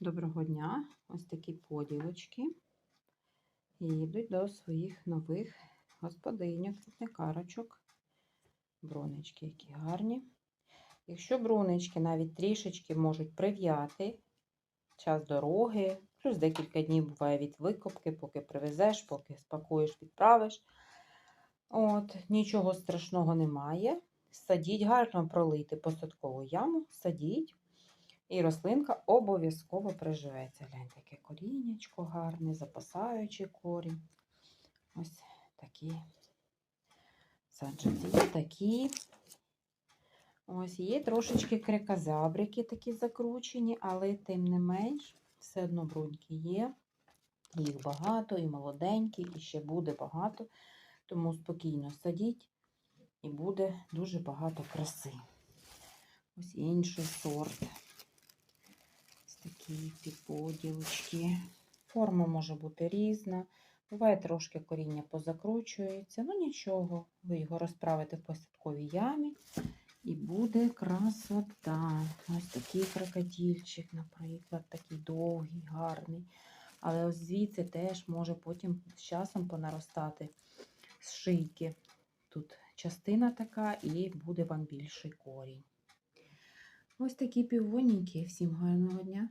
Доброго дня! Ось такі поділочки. І йдуть до своїх нових господиньок, квітникарочок. Бронечки які гарні. Якщо брунечки навіть трішечки можуть прив'яти час дороги, плюс декілька днів буває від викопки, поки привезеш, поки спакуєш, відправиш. От, нічого страшного немає. Садіть, гарно пролити посадкову яму, садіть. І рослинка обов'язково приживеться. Гляньте, яке коріннячко гарне, запасаючий корінь. Ось такі саджанці. Є такі. Ось є трошечки крикозабрики такі закручені, але тим не менш, все одно бруньки є. Їх багато, і молоденькі, і ще буде багато. Тому спокійно садіть, і буде дуже багато краси. Ось інший сорт. Ось такі підподілочки. Форма може бути різна. Буває трошки коріння позакручується. Ну нічого, ви його розправите в посадковій ямі. І буде красота. Ось такий крокодильчик, наприклад, такий довгий, гарний. Але ось звідси теж може потім з часом понаростати з шийки. Тут частина така, і буде вам більший корінь. Ось такі півоненькі. Всім гарного дня!